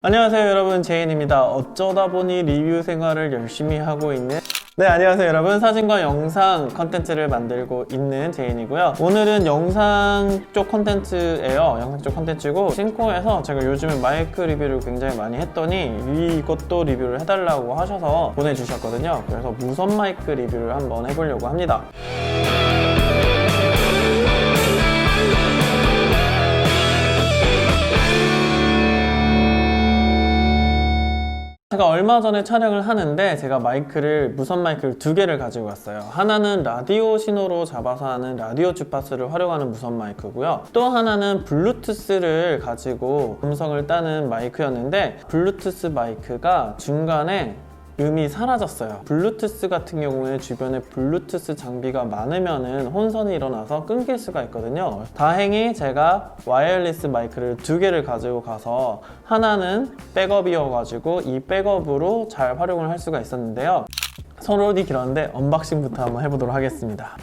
안녕하세요 여러분. 제인입니다. 어쩌다 보니 리뷰 생활을 열심히 하고 있는 네 안녕하세요 여러분. 사진과 영상 컨텐츠를 만들고 있는 제인이고요. 오늘은 영상 쪽 컨텐츠예요. 영상 쪽 컨텐츠고 신코에서 제가 요즘에 마이크 리뷰를 굉장히 많이 했더니 이것도 리뷰를 해달라고 하셔서 보내주셨거든요. 그래서 무선 마이크 리뷰를 한번 해보려고 합니다 제가 얼마 전에 촬영을 하는데 제가 마이크를 무선 마이크를 두 개를 가지고 왔어요. 하나는 라디오 신호로 잡아서 하는 라디오 주파수를 활용하는 무선 마이크고요. 또 하나는 블루투스를 가지고 음성을 따는 마이크였는데 블루투스 마이크가 중간에 음이 사라졌어요. 블루투스 같은 경우에 주변에 블루투스 장비가 많으면은 혼선이 일어나서 끊길 수가 있거든요. 다행히 제가 와이어리스 마이크를 두 개를 가지고 가서 하나는 백업이어가지고 이 백업으로 잘 활용을 할 수가 있었는데요. 서론이 길었는데 언박싱부터 한번 해보도록 하겠습니다.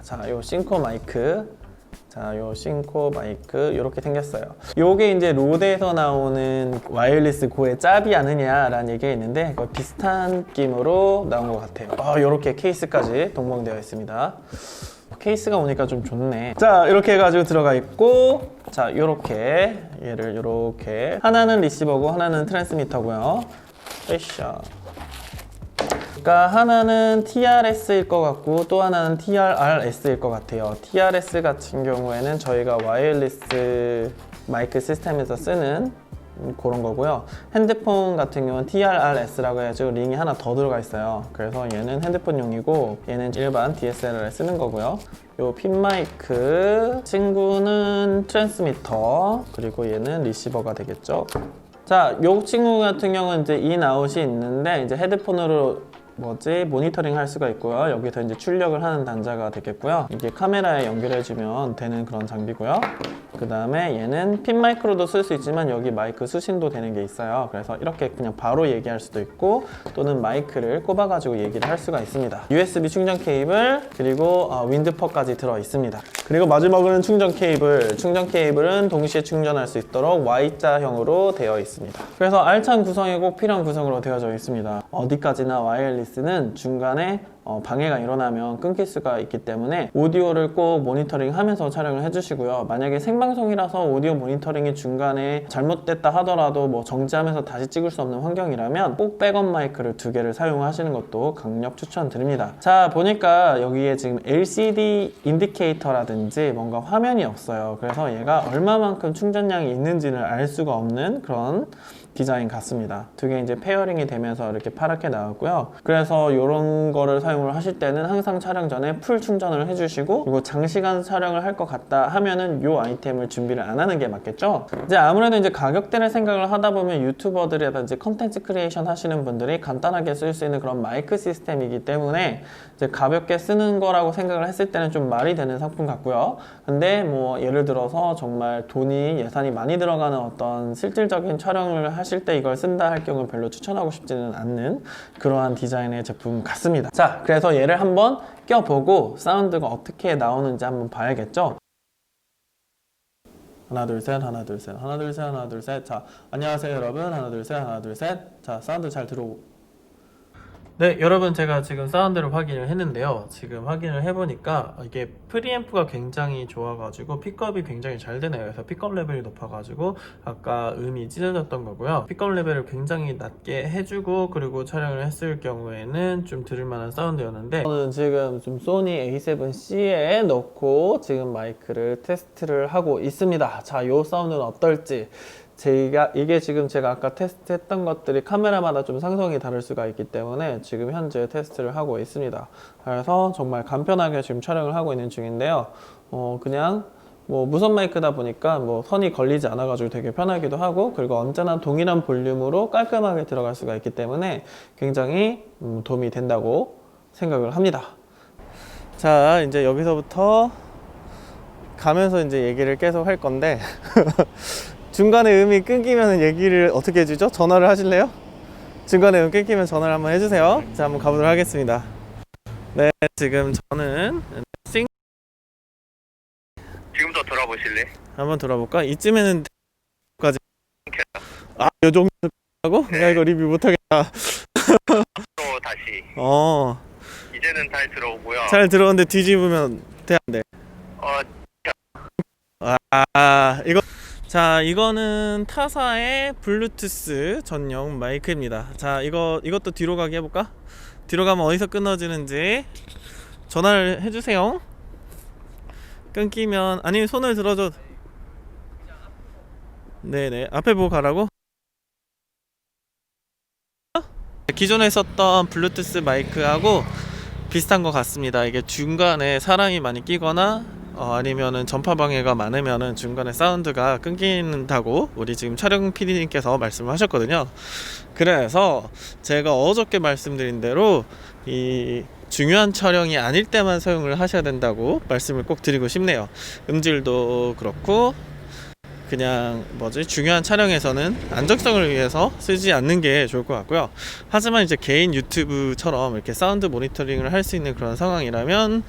자, 요 싱코 마이크. 자, 요 싱코 마이크 이렇게 생겼어요. 요게 이제 로데에서 나오는 와이어리스 고의 짭이 아니냐라는 얘기가 있는데 그 비슷한 느낌으로 나온 것 같아요. 아, 요렇게 케이스까지 동봉되어 있습니다. 케이스가 오니까 좀 좋네. 자, 이렇게 해가지고 들어가 있고, 자, 요렇게 얘를 요렇게 하나는 리시버고 하나는 트랜스미터고요. 으쌰. 그러니까 하나는 TRS일 것 같고 또 하나는 TRRS일 것 같아요. TRS 같은 경우에는 저희가 와이어리스 마이크 시스템에서 쓰는 그런 거고요. 핸드폰 같은 경우는 TRRS라고 해가지고 링이 하나 더 들어가 있어요. 그래서 얘는 핸드폰용이고 얘는 일반 DSLR에 쓰는 거고요. 요 핀 마이크 친구는 트랜스미터 그리고 얘는 리시버가 되겠죠. 자, 요 친구 같은 경우는 이제 인아웃이 있는데 이제 헤드폰으로 뭐지 모니터링 할 수가 있고요. 여기서 이제 출력을 하는 단자가 되겠고요. 이게 카메라에 연결해 주면 되는 그런 장비고요. 그 다음에 얘는 핀 마이크로도 쓸 수 있지만 여기 마이크 수신도 되는 게 있어요. 그래서 이렇게 그냥 바로 얘기할 수도 있고 또는 마이크를 꼽아 가지고 얘기를 할 수가 있습니다. USB 충전 케이블 그리고 어, 윈드퍼까지 들어 있습니다. 그리고 마지막으로는 충전 케이블. 충전 케이블은 동시에 충전할 수 있도록 Y자형으로 되어 있습니다. 그래서 알찬 구성이 꼭 필요한 구성으로 되어져 있습니다. 어디까지나 와이어리스는 중간에 어, 방해가 일어나면 끊길 수가 있기 때문에 오디오를 꼭 모니터링 하면서 촬영을 해주시고요. 만약에 생방송이라서 오디오 모니터링이 중간에 잘못됐다 하더라도 뭐 정지하면서 다시 찍을 수 없는 환경이라면 꼭 백업 마이크를 두 개를 사용하시는 것도 강력 추천드립니다. 자, 보니까 여기에 지금 LCD 인디케이터라든지 뭔가 화면이 없어요. 그래서 얘가 얼마만큼 충전량이 있는지를 알 수가 없는 그런 디자인 같습니다. 두 개 이제 페어링이 되면서 이렇게 파랗게 나왔고요. 그래서 이런 거를 사용 을 하실 때는 항상 촬영 전에 풀 충전을 해주시고 그리고 장시간 촬영을 할 것 같다 하면은 이 아이템을 준비를 안 하는 게 맞겠죠? 이제 아무래도 이제 가격대를 생각을 하다 보면 유튜버들이라든지 컨텐츠 크리에이션 하시는 분들이 간단하게 쓸 수 있는 그런 마이크 시스템이기 때문에 이제 가볍게 쓰는 거라고 생각을 했을 때는 좀 말이 되는 상품 같고요. 근데 뭐 예를 들어서 정말 돈이 예산이 많이 들어가는 어떤 실질적인 촬영을 하실 때 이걸 쓴다 할 경우 별로 추천하고 싶지는 않는 그러한 디자인의 제품 같습니다. 자, 그래서 얘를 한번 껴보고 사운드가 어떻게 나오는지 한번 봐야겠죠? 하나 둘 셋 하나 둘 셋 하나 둘 셋 하나 둘 셋. 자 안녕하세요 여러분. 하나 둘 셋 하나 둘 셋. 자 사운드 잘 들어오고 네, 여러분 제가 지금 사운드를 확인을 했는데요. 지금 확인을 해보니까 이게 프리앰프가 굉장히 좋아가지고 픽업이 굉장히 잘 되네요. 그래서 픽업 레벨이 높아가지고 아까 음이 찢어졌던 거고요. 픽업 레벨을 굉장히 낮게 해주고 그리고 촬영을 했을 경우에는 좀 들을만한 사운드였는데 저는 지금 좀 소니 A7C에 넣고 지금 마이크를 테스트를 하고 있습니다. 자, 요 사운드는 어떨지 제가 이게 지금 제가 아까 테스트했던 것들이 카메라마다 좀 상성이 다를 수가 있기 때문에 지금 현재 테스트를 하고 있습니다. 그래서 정말 간편하게 지금 촬영을 하고 있는 중인데요. 어 그냥 뭐 무선 마이크다 보니까 뭐 선이 걸리지 않아가지고 되게 편하기도 하고 그리고 언제나 동일한 볼륨으로 깔끔하게 들어갈 수가 있기 때문에 굉장히 음, 도움이 된다고 생각을 합니다. 자 이제 여기서부터 가면서 이제 얘기를 계속 할 건데 중간에 음이 끊기면 얘기를 어떻게 해주죠? 전화를 하실래요? 중간에 음 끊기면 전화를 한번 해주세요. 자, 한번 가보도록 하겠습니다. 네, 지금 저는 싱 지금부터 돌아보실래? 한번 돌아볼까? 이쯤에는 까지 요 정도 하고? 야 이거 리뷰 못하겠다 또 다시 어잘 이제는 잘 들어오고요. 들어오는데 뒤집으면 돼 안 돼 어, 아 이거 자 이거는 타사의 블루투스 전용 마이크입니다. 자 이거 이것도 뒤로 가게 해볼까? 뒤로 가면 어디서 끊어지는지 전화를 해주세요. 끊기면 아니면 손을 들어줘. 네네 앞에 보고 가라고? 기존에 썼던 블루투스 마이크하고 비슷한 것 같습니다. 이게 중간에 사람이 많이 끼거나 어, 아니면은 전파 방해가 많으면은 중간에 사운드가 끊긴다고 우리 지금 촬영 PD님께서 말씀을 하셨거든요. 그래서 제가 어저께 말씀드린 대로 이 중요한 촬영이 아닐 때만 사용을 하셔야 된다고 말씀을 꼭 드리고 싶네요. 음질도 그렇고 그냥 뭐지 중요한 촬영에서는 안정성을 위해서 쓰지 않는 게 좋을 것 같고요. 하지만 이제 개인 유튜브처럼 이렇게 사운드 모니터링을 할 수 있는 그런 상황이라면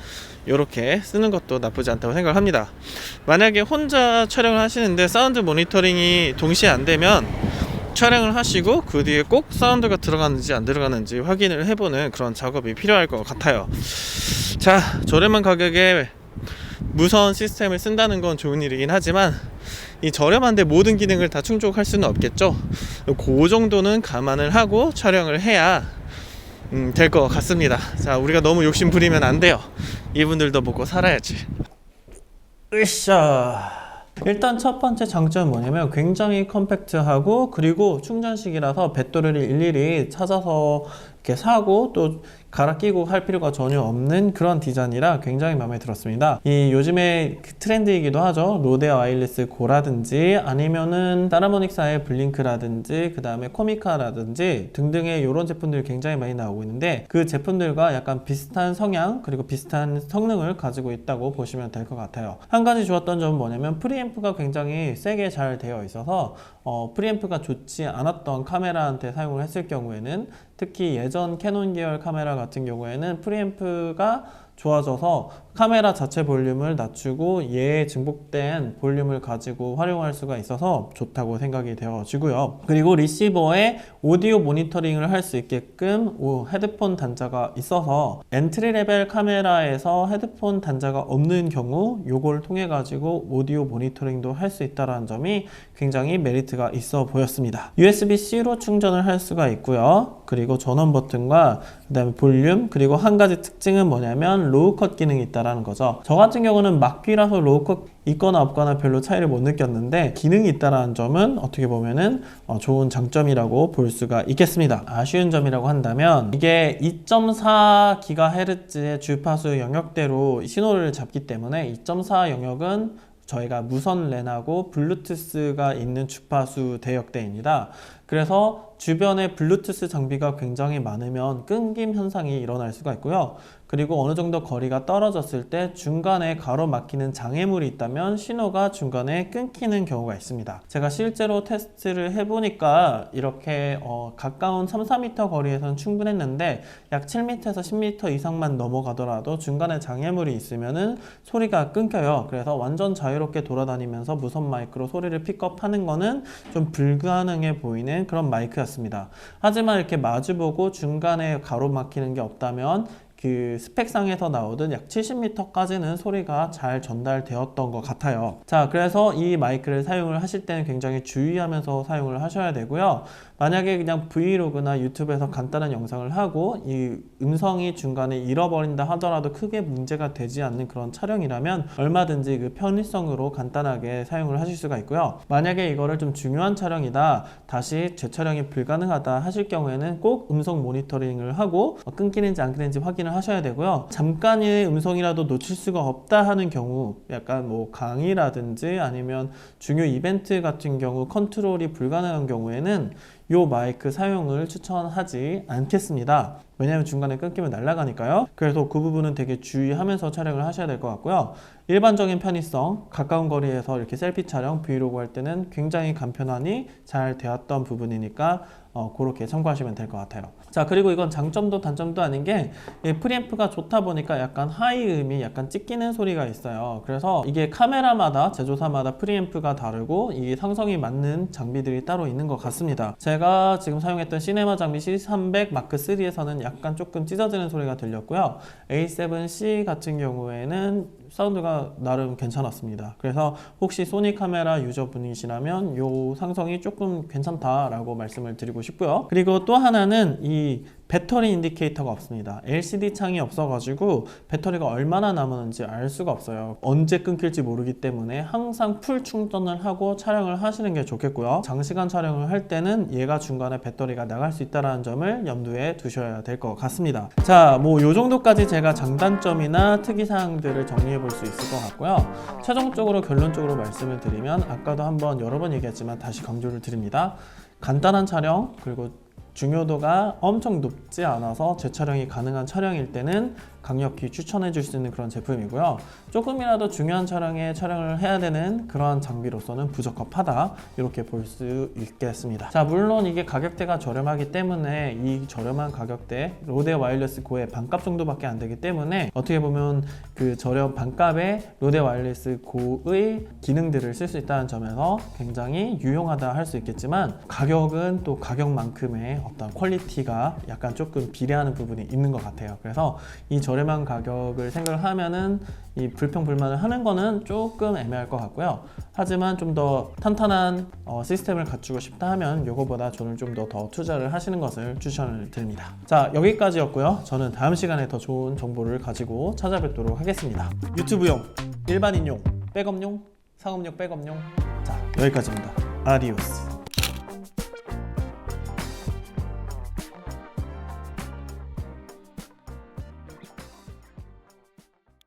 이렇게 쓰는 것도 나쁘지 않다고 생각을 합니다. 만약에 혼자 촬영을 하시는데 사운드 모니터링이 동시에 안 되면 촬영을 하시고 그 뒤에 꼭 사운드가 들어가는지 안 들어가는지 확인을 해보는 그런 작업이 필요할 것 같아요. 자, 저렴한 가격에 무선 시스템을 쓴다는 건 좋은 일이긴 하지만 이 저렴한데 모든 기능을 다 충족할 수는 없겠죠. 그 정도는 감안을 하고 촬영을 해야 음, 될 것 같습니다. 자, 우리가 너무 욕심 부리면 안 돼요. 이분들도 먹고 살아야지. 으쌰. 일단 첫 번째 장점은 뭐냐면 굉장히 컴팩트하고 그리고 충전식이라서 배터리를 일일이 찾아서 이렇게 사고 또 갈아 끼고 할 필요가 전혀 없는 그런 디자인이라 굉장히 마음에 들었습니다. 이 요즘에 그 트렌드이기도 하죠. 로데 와일리스 고라든지 아니면은 따라모닉사의 블링크라든지 그 다음에 코미카라든지 등등의 이런 제품들이 굉장히 많이 나오고 있는데 그 제품들과 약간 비슷한 성향 그리고 비슷한 성능을 가지고 있다고 보시면 될 것 같아요. 한 가지 좋았던 점은 뭐냐면 프리앰프가 굉장히 세게 잘 되어 있어서 어, 프리앰프가 좋지 않았던 카메라한테 사용을 했을 경우에는 특히 예전 캐논 계열 카메라 같은 경우에는 프리앰프가 좋아져서 카메라 자체 볼륨을 낮추고 얘의 증폭된 볼륨을 가지고 활용할 수가 있어서 좋다고 생각이 되어지고요. 그리고 리시버에 오디오 모니터링을 할 수 있게끔 오, 헤드폰 단자가 있어서 엔트리 레벨 카메라에서 헤드폰 단자가 없는 경우 요걸 통해 가지고 오디오 모니터링도 할 수 있다는 점이 굉장히 메리트가 있어 보였습니다. USB-C로 충전을 할 수가 있고요. 그리고 전원 버튼과 그다음에 볼륨 그리고 한 가지 특징은 뭐냐면 로우 컷 기능이 있다라는 거죠. 저 같은 경우는 막귀라서 로우 컷 있거나 없거나 별로 차이를 못 느꼈는데 기능이 있다라는 점은 어떻게 보면은 어, 좋은 장점이라고 볼 수가 있겠습니다. 아쉬운 점이라고 한다면 이게 2.4GHz의 주파수 영역대로 신호를 잡기 때문에 2.4 영역은 저희가 무선 랜하고 블루투스가 있는 주파수 대역대입니다. 그래서 주변에 블루투스 장비가 굉장히 많으면 끊김 현상이 일어날 수가 있고요. 그리고 어느 정도 거리가 떨어졌을 때 중간에 가로막히는 장애물이 있다면 신호가 중간에 끊기는 경우가 있습니다. 제가 실제로 테스트를 해보니까 이렇게 어, 가까운 3, 4m 거리에서는 충분했는데 약 7m에서 10m 이상만 넘어가더라도 중간에 장애물이 있으면은 소리가 끊겨요. 그래서 완전 자유롭게 돌아다니면서 무선 마이크로 소리를 픽업하는 거는 좀 불가능해 보이는 그런 마이크였습니다. 하지만 이렇게 마주보고 중간에 가로막히는 게 없다면 그 스펙상에서 나오던 약 70m까지는 소리가 잘 전달되었던 것 같아요. 자, 그래서 이 마이크를 사용을 하실 때는 굉장히 주의하면서 사용을 하셔야 되고요. 만약에 그냥 브이로그나 유튜브에서 간단한 영상을 하고 이 음성이 중간에 잃어버린다 하더라도 크게 문제가 되지 않는 그런 촬영이라면 얼마든지 그 편의성으로 간단하게 사용을 하실 수가 있고요. 만약에 이거를 좀 중요한 촬영이다, 다시 재촬영이 불가능하다 하실 경우에는 꼭 음성 모니터링을 하고 어, 끊기는지 안 끊기는지 확인을 하셔야 되고요. 잠깐의 음성이라도 놓칠 수가 없다 하는 경우, 약간 뭐 강의라든지 아니면 중요 이벤트 같은 경우 컨트롤이 불가능한 경우에는 이 마이크 사용을 추천하지 않겠습니다. 왜냐하면 중간에 끊기면 날아가니까요. 그래서 그 부분은 되게 주의하면서 촬영을 하셔야 될 것 같고요. 일반적인 편의성, 가까운 거리에서 이렇게 셀피 촬영, 브이로그 할 때는 굉장히 간편하니 잘 되었던 부분이니까 어, 그렇게 참고하시면 될 것 같아요. 자, 그리고 이건 장점도 단점도 아닌 게이 프리앰프가 좋다 보니까 약간 하이음이 약간 찍히는 소리가 있어요. 그래서 이게 카메라마다 제조사마다 프리앰프가 다르고 이 상성이 맞는 장비들이 따로 있는 것 같습니다. 제가 지금 사용했던 시네마 장비 C300 마크 3에서는 약간 조금 찢어지는 소리가 들렸고요. A7C 같은 경우에는 사운드가 나름 괜찮았습니다. 그래서 혹시 소니 카메라 유저분이시라면 요 상성이 조금 괜찮다라고 말씀을 드리고 싶고요. 그리고 또 하나는 이 배터리 인디케이터가 없습니다. LCD 창이 없어가지고 배터리가 얼마나 남았는지 알 수가 없어요. 언제 끊길지 모르기 때문에 항상 풀 충전을 하고 촬영을 하시는 게 좋겠고요. 장시간 촬영을 할 때는 얘가 중간에 배터리가 나갈 수 있다는 점을 염두에 두셔야 될 것 같습니다. 자, 뭐 요 정도까지 제가 장단점이나 특이사항들을 정리해 볼 수 있을 것 같고요. 최종적으로 결론적으로 말씀을 드리면 아까도 한번 여러 번 얘기했지만 다시 강조를 드립니다. 간단한 촬영 그리고 중요도가 엄청 높지 않아서 재촬영이 가능한 촬영일 때는 강력히 추천해 줄 수 있는 그런 제품이고요. 조금이라도 중요한 촬영에 촬영을 해야 되는 그러한 장비로서는 부적합하다 이렇게 볼 수 있겠습니다. 자 물론 이게 가격대가 저렴하기 때문에 이 저렴한 가격대 로데 와이어리스 고의 반값 정도밖에 안 되기 때문에 어떻게 보면 그 저렴 반값에 로데 와이어리스 고의 기능들을 쓸 수 있다는 점에서 굉장히 유용하다 할 수 있겠지만 가격은 또 가격만큼의 어떤 퀄리티가 약간 조금 비례하는 부분이 있는 것 같아요. 그래서 이 저 렴한 가격을 생각을 하면은 이 불평 불만을 하는 거는 조금 애매할 것 같고요. 하지만 좀 더 탄탄한 어, 시스템을 갖추고 싶다 하면 이거보다 저는 좀 더 더 투자를 하시는 것을 추천을 드립니다. 자 여기까지였고요. 저는 다음 시간에 더 좋은 정보를 가지고 찾아뵙도록 하겠습니다. 유튜브용, 일반인용, 백업용, 상업용, 백업용. 자 여기까지입니다. 아디오스.